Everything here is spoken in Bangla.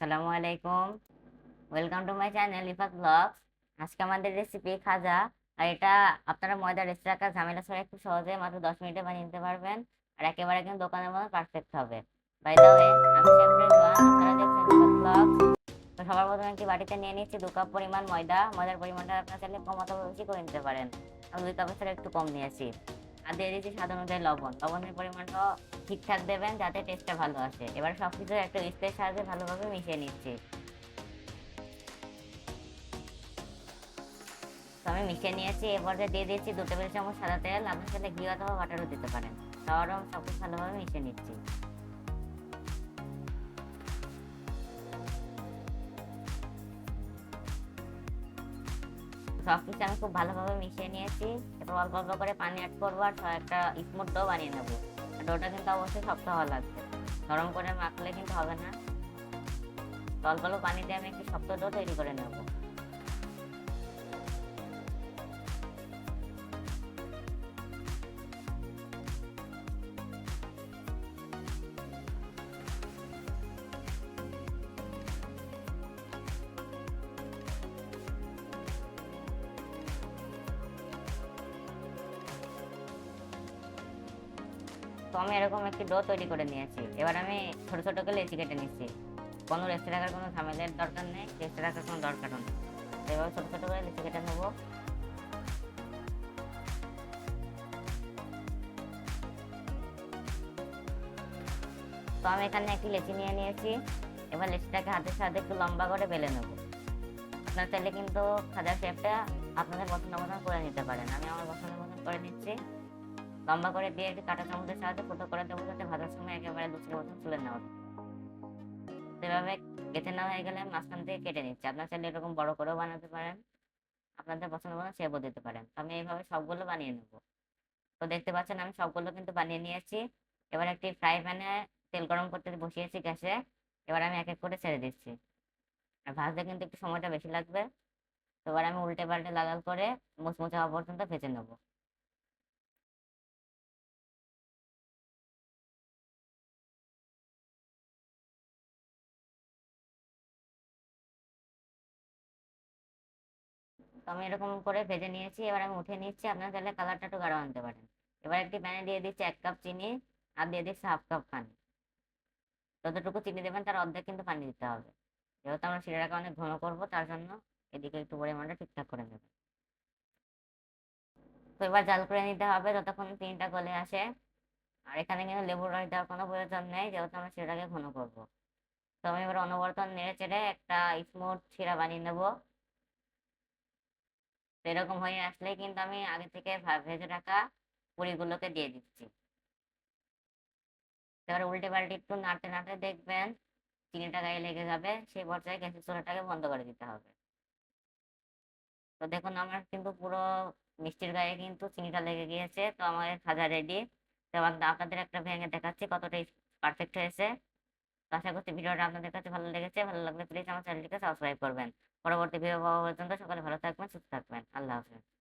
আসসালামু আলাইকুম welcome to my channel Ifat blogs আজকে আমাদের রেসিপি খাজা। আর এটা আপনারা ময়দা রেসি রাখার ঝামেলা ছাড়া খুব সহজে মাত্র দশ মিনিটে বানিয়ে নিতে পারবেন। আর একেবারে কিন্তু দোকানের মতো পারফেক্ট হবে। বাই আমি দেখছেন সবার প্রথমে একটি বাটিতে নিয়ে নিচ্ছি দু কাপ পরিমাণ ময়দা। ময়দার পরিমাণটা আপনারা চাইলে কম বেশি করে নিতে পারেন। আমি দুই কাপের থেকে একটু কম নিয়েছি। আর দিয়ে দিচ্ছি স্বাদ অনুযায়ী লবণ, লবণের পরিমাণটা ঠিকঠাক দেবেন যাতে টেস্টটা ভালো আসে। এবার সব কিছু একটা স্প্রের সাহায্যে ভালোভাবে মিশিয়ে নিচ্ছি। আমি মিশিয়ে নিয়েছি এবার দিয়ে দিয়েছি দু টেবিল চামচ সাদা তেল আপনি সাথে ঘি অথবা বাটারও দিতে পারেন। আমি সব কিছু ভালোভাবে মিশিয়ে নিচ্ছি। সব কিছু আমি খুব ভালোভাবে মিশিয়ে নিয়েছি। এবার অল্প অল্প করে পানি অ্যাড করব আর একটা স্মুথ ডো বানিয়ে নেব। ডোটা কিন্তু অবশ্যই শক্ত হওয়া লাগবে। নরম করে মাখলে কিন্তু হবে না। অল্প অল্প পানি দিয়ে আমি একটু শক্ত ডো তৈরি করে নেব। তো আমি এরকম একটি ডো তৈরি করে নিয়েছি। এবার আমি ছোট ছোট করে লেচি কেটে নিচ্ছি। কোনো রেস্টে রাখার কোনো ঝামেলার দরকার নেই রেস্টে রাখার কোনো দরকার নেই। এবার ছোট ছোট করে লেচি কেটে নেব। তো আমি এখানে একটি লেচি নিয়ে নিয়েছি। এবার লেচিটাকে হাতের সাথে একটু লম্বা করে বেলে নেব। আপনার চাইলে কিন্তু খাজার শেপটা আপনাদের পছন্দ মতন করে নিতে পারেন। আমি আমার পছন্দ মতন করে নিচ্ছি। লম্বা করে দিয়ে একটি কাঁটা চামচের সাহায্যে ফুটো করে দেবো যাতে ভাজার সময় একেবারে লুচির মতন তুলে নেওয়া। সেভাবে কেটে নেওয়া হয়ে গেলে মাঝখান থেকে কেটে নিচ্ছি। আপনার চাইলে এরকম বড় করেও বানাতে পারেন। আপনাদের পছন্দ মতো শেপও দিতে পারেন। আমি এইভাবে সবগুলো বানিয়ে নেব। তো দেখতে পাচ্ছেন আমি সবগুলো কিন্তু বানিয়ে নিয়েছি। এবার একটি ফ্রাই প্যানে তেল গরম করতে বসিয়েছি গ্যাসে। এবার আমি এক এক করে ছেড়ে দিচ্ছি। আর ভাজতে কিন্তু একটু সময়টা বেশি লাগবে। এবার আমি উল্টে পাল্টে লাল করে মুচমুচে হওয়া পর্যন্ত ভেজে নেব। তো আমি এরকম করে ভেজে নিয়েছি, এবার আমি উঠে নিচ্ছি। আপনারা চাইলে কালারটা একটু গাঢ় আনতে পারেন। এবার একটি প্যানে দিয়ে দিচ্ছি এক কাপ চিনি আর দিয়ে দিচ্ছি হাফ কাপ পানি। যতটুকু চিনি দেবেন তার অর্ধেক কিন্তু পানি দিতে হবে। যেহেতু আমরা শিরাটাকে অনেক ঘন করব, তার জন্য এদিকে একটু পরিমাণটা ঠিকঠাক করে নেবেন তো এবার জাল করে নিতে হবে যতক্ষণ চিনিটা গলে আসে। আর এখানে কিন্তু লেবুর রস দেওয়ার কোনো প্রয়োজন নেই, যেহেতু আমরা শিরাটাকে ঘন করব। তো আমি এবার অনবরত নেড়ে চেড়ে একটা স্মুথ শিরা বানিয়ে নেব। এরকম হয়ে আসলে কিন্তু আমি আগে থেকে ভেজে রাখা পুরিগুলোকে দিয়ে দিচ্ছি। এবার উল্টে পাল্টে একটু নাড়তে নাড়তে দেখবেন চিনিটা গায়ে লেগে যাবে, সেই পর্যায়ে গ্যাসের চুলাটাকে বন্ধ করে দিতে হবে। তো দেখুন, আমার কিন্তু পুরো মিষ্টির গায়ে কিন্তু চিনিটা লেগে গিয়েছে, তো আমার খাজা রেডি তো আপনাদের একটা ভেঙে দেখাচ্ছি কতটা পারফেক্ট হয়েছে। আশা করছি ভিডিওটা আপনাদের কাছে ভালো লেগেছে, ভালো লাগলে প্লিজ আমার চ্যানেলটিকে সাবস্ক্রাইব করবেন। পরবর্তী ভিডিও পাওয়া পর্যন্ত সকালে ভালো থাকবেন, সুস্থ থাকবেন। আল্লাহ হাফেজ।